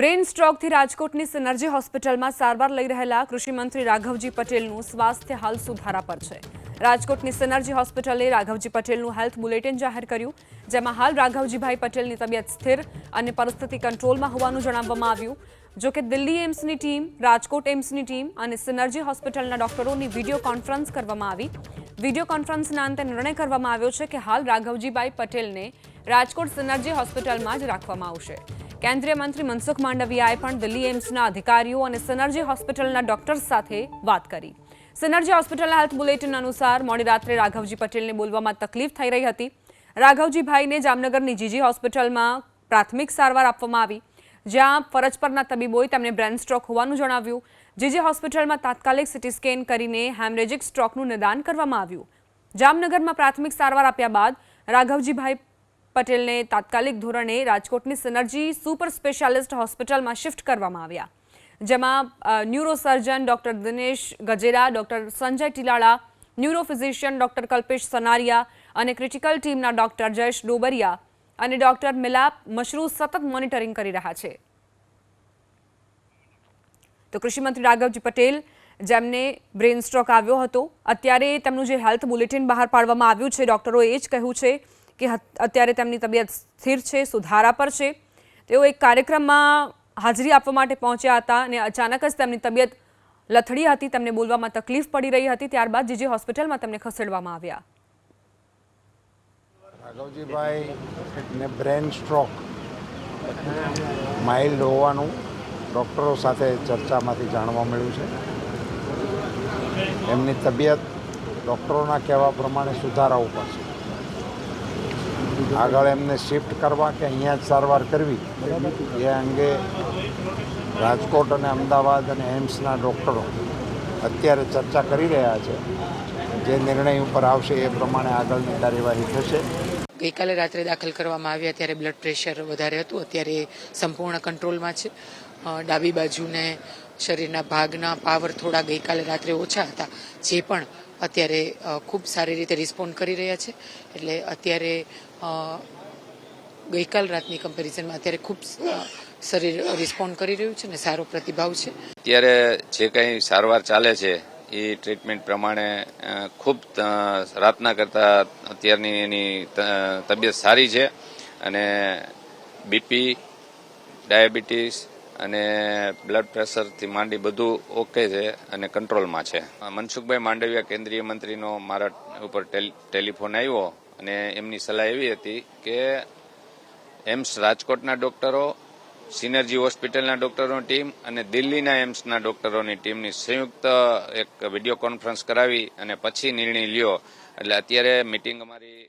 Brain સ્ટ્રોકથી રાજકોટની synergy હોસ્પિટલમાં સારવાર લઈ રહેલા કૃષિમંત્રી રાઘવજી પટેલનું સ્વાસ્થ્ય હાલ સુધારા પર છે. રાજકોટની સિનર્જી હોસ્પિટલે રાઘવજી પટેલનું હેલ્થ બુલેટિન જાહેર કર્યું. જેમાં હાલ રાઘવજીભાઈ પટેલની તબિયત સ્થિર અને પરિસ્થિતિ કંટ્રોલમાં હોવાનું જણાવવામાં આવ્યું. જો કે દિલ્હી એમ્સની ટીમ, રાજકોટ એમ્સની ટીમ અને સિનર્જી હોસ્પિટલના ડોક્ટરોની વીડિયો કોન્ફરન્સ કરવામાં આવી. વીડિયો કોન્ફરન્સના અંતે નિર્ણય કરવામાં આવ્યો છે કે હાલ રાઘવજીભાઈ પટેલને રાજકોટ સિનર્જી હોસ્પિટલમાં જ રાખવામાં આવશે. કેન્દ્રીય મંત્રી મનસુખ માંડવિયાએ પણ દિલ્હી એમ્સના અધિકારીઓ અને સનર્જી હોસ્પિટલના ડોક્ટર્સ સાથે વાત કરી. સનર્જી હોસ્પિટલના હેલ્થ બુલેટિન અનુસાર મોડી રાત્રે રાઘવજી પટેલને બોલવામાં તકલીફ થઈ રહી હતી. રાઘવજીભાઈને જામનગરની જીજી હોસ્પિટલમાં પ્રાથમિક સારવાર આપવામાં આવી. જ્યાં ફરજ પરના તબીબોએ તેમને બ્રેન સ્ટ્રોક હોવાનું જણાવ્યું. જીજી હોસ્પિટલમાં તાત્કાલિક સિટી સ્કેન કરીને હેમરેજિક સ્ટ્રોકનું નિદાન કરવામાં આવ્યું. જામનગરમાં પ્રાથમિક સારવાર આપ્યા બાદ રાઘવજીભાઈ પટેલને તાત્કાલિક ધોરણે રાજકોટની સિનર્જી સુપર સ્પેશિયાલિસ્ટ હોસ્પિટલમાં શિફ્ટ કરવામાં આવ્યા. જેમાં neurosurgeon doctor Dinesh Gajera, doctor Sanjay Tilala, neurophysician doctor doctor Kalpesh Sanaria અને ક્રિટિકલ ટીમના ડોક્ટર જયેશ ડોબરિયા અને ડોક્ટર મિલાપ મશરૂ સતત મોનિટરિંગ કરી રહ્યા છે. તો કૃષિમંત્રી રાઘવજી પટેલ, જેમને બ્રેન સ્ટ્રોક આવ્યો હતો, અત્યારે તેમનું જે હેલ્થ બુલેટિન બહાર પાડવામાં આવ્યું છે, ડૉક્ટરોએ એ જ કહ્યું છે કે અત્યારે તેમની તબિયત સ્થિર છે, સુધારા પર છે. તેઓ એક કાર્યક્રમમાં હાજરી આપવા માટે પહોંચ્યા હતા અને અચાનક જ તેમની તબિયત લથડી હતી, તેમને બોલવામાં તકલીફ પડી રહી હતી, ત્યારબાદ જીજી હોસ્પિટલમાં તેમને ખસેડવામાં આવ્યા. રાઘવજીભાઈને બ્રેન સ્ટ્રોક. માઇલ્ડ હોવાનું ડૉક્ટરો સાથે ચર્ચામાંથી જાણવા મળ્યું છે. એમની તબિયત ડૉક્ટરોના કહેવા પ્રમાણે સુધારા ઉપર છે આગળ એમને શિફ્ટ કરવા કે અહીંયા જ સારવાર કરવી, એ અંગે રાજકોટ અને અમદાવાદ અને એમ્સના ડૉક્ટરો અત્યારે ચર્ચા કરી રહ્યા છે. જે નિર્ણય ઉપર આવશે એ પ્રમાણે આગળની કાર્યવાહી થશે. ગઈકાલે રાત્રે દાખલ કરવામાં આવ્યા ત્યારે બ્લડ પ્રેશર વધારે હતું, અત્યારે સંપૂર્ણ કંટ્રોલમાં છે. ડાબી બાજુને શરીરના ભાગના પાવર થોડા ગઈકાલે રાત્રે ઓછા હતા, જે પણ અત્યારે ખૂબ સારી રીતે રિસ્પોન્ડ કરી રહ્યા છે. એટલે અત્યારે ગઈકાલ રાતની કમ્પેરિઝનમાં અત્યારે ખૂબ શરીર રિસ્પોન્ડ કરી રહ્યું છે ને સારો પ્રતિભાવ છે. અત્યારે જે કંઈ સારવાર ચાલે છે, એ ટ્રીટમેન્ટ પ્રમાણે ખૂબ રાતના કરતાં અત્યારની એની તબિયત સારી છે. અને બીપી ડાયાબિટીસ અને બ્લડ પ્રેશરથી માંડી બધું ઓકે છે અને કંટ્રોલમાં છે. મનસુખભાઈ માંડવિયા કેન્દ્રીય મંત્રીનો મારા ઉપર ટેલ- ટેલિફોન આવ્યો અને એમની સલાહ એવી હતી કે એમ્સ રાજકોટના ડોક્ટરો, સિનર્જી હોસ્પિટલના ડોક્ટરોની ટીમ અને દિલ્હીના એમ્સના ડોક્ટરોની ટીમની સંયુક્ત એક વીડિયો કોન્ફરન્સ કરાવી અને પછી નિર્ણય લ્યો. એટલે અત્યારે મિટિંગ અમારી